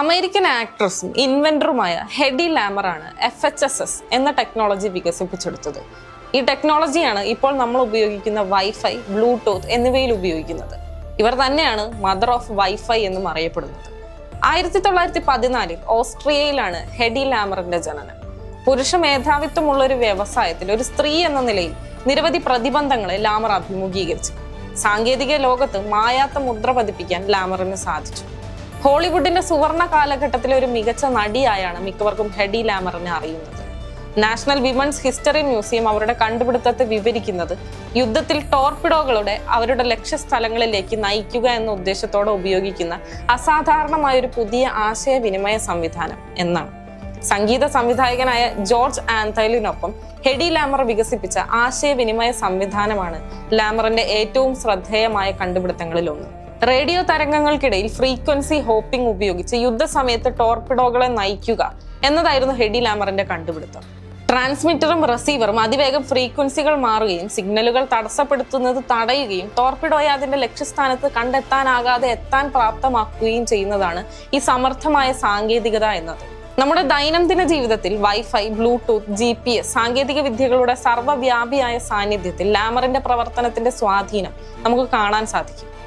American ആക്ട്രസും ഇൻവെന്ററുമായ Hedy ലാമറാണ് എഫ് എച്ച് എസ് എസ് എന്ന ടെക്നോളജി വികസിപ്പിച്ചെടുത്തത്. ഈ ടെക്നോളജിയാണ് ഇപ്പോൾ നമ്മൾ ഉപയോഗിക്കുന്ന വൈഫൈ ബ്ലൂടൂത്ത് എന്നിവയിൽ ഉപയോഗിക്കുന്നത്. ഇവർ തന്നെയാണ് മദർ ഓഫ് വൈഫൈ എന്നും അറിയപ്പെടുന്നത്. ആയിരത്തി തൊള്ളായിരത്തി പതിനാലിൽ ഓസ്ട്രിയയിലാണ് ഹെഡി ലാമറിന്റെ ജനനം. പുരുഷ മേധാവിത്വമുള്ള ഒരു വ്യവസായത്തിൽ ഒരു സ്ത്രീ എന്ന നിലയിൽ നിരവധി പ്രതിബന്ധങ്ങളെ ലാമർ അഭിമുഖീകരിച്ചു. സാങ്കേതിക ലോകത്ത് മായാത്ത മുദ്ര പതിപ്പിക്കാൻ ലാമറിന് സാധിച്ചു. ഹോളിവുഡിന്റെ സുവർണ കാലഘട്ടത്തിലെ ഒരു മികച്ച നടിയായാണ് മിക്കവർക്കും ഹെഡി ലാമറിനെ അറിയുന്നത്. നാഷണൽ വിമൻസ് ഹിസ്റ്ററി മ്യൂസിയം അവരുടെ കണ്ടുപിടുത്തത്തെ വിവരിക്കുന്നത് യുദ്ധത്തിൽ ടോർപിഡോകളുടെ അവരുടെ ലക്ഷ്യസ്ഥലങ്ങളിലേക്ക് നയിക്കുക എന്ന ഉദ്ദേശത്തോടെ ഉപയോഗിക്കുന്ന അസാധാരണമായ ഒരു പുതിയ ആശയവിനിമയ സംവിധാനം എന്നാണ്. സംഗീത സംവിധായകനായ ജോർജ് ആന്തലിനൊപ്പം ഹെഡി ലാമർ വികസിപ്പിച്ച ആശയവിനിമയ സംവിധാനമാണ് ലാമറിന്റെ ഏറ്റവും ശ്രദ്ധേയമായ കണ്ടുപിടുത്തങ്ങളിൽ ഒന്ന് റേഡിയോ തരംഗങ്ങൾക്കിടയിൽ ഫ്രീക്വൻസി ഹോപ്പിംഗ് ഉപയോഗിച്ച് യുദ്ധസമയത്ത് ടോർപിഡോകളെ നയിക്കുക എന്നതായിരുന്നു ഹെഡി ലാമറിന്റെ കണ്ടുപിടുത്തം. ട്രാൻസ്മിറ്ററും റിസീവറും അതിവേഗം ഫ്രീക്വൻസികൾ മാറുകയും സിഗ്നലുകൾ തടസ്സപ്പെടുത്തുന്നത് തടയുകയും ടോർപിഡോയെ അതിന്റെ ലക്ഷ്യസ്ഥാനത്ത് കണ്ടെത്താനാകാതെ എത്താൻ പ്രാപ്തമാക്കുകയും ചെയ്യുന്നതാണ് ഈ സമർത്ഥമായ സാങ്കേതികത എന്നത്. നമ്മുടെ ദൈനംദിന ജീവിതത്തിൽ wifi bluetooth G P S സാങ്കേതിക വിദ്യകളുടെ സർവവ്യാപിയായ സാന്നിധ്യത്തിൽ ലാമറിന്റെ പ്രവർത്തനത്തിന്റെ സ്വാധീനം നമുക്ക് കാണാൻ സാധിക്കും.